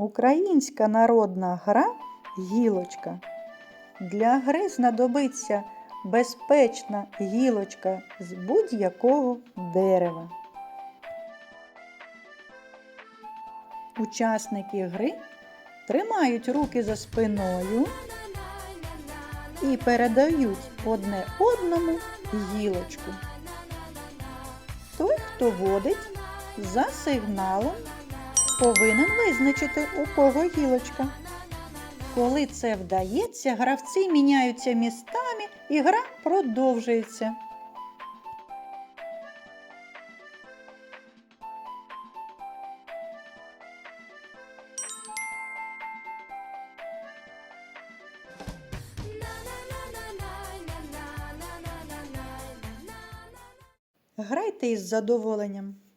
Українська народна гра гілочка. Для гри знадобиться безпечна гілочка з будь-якого дерева. Учасники гри тримають руки за спиною і передають одне одному гілочку. Той, хто водить, за сигналом повинен визначити, у кого гілочка. Коли це вдається, гравці міняються містами і гра продовжується. Грайте із задоволенням.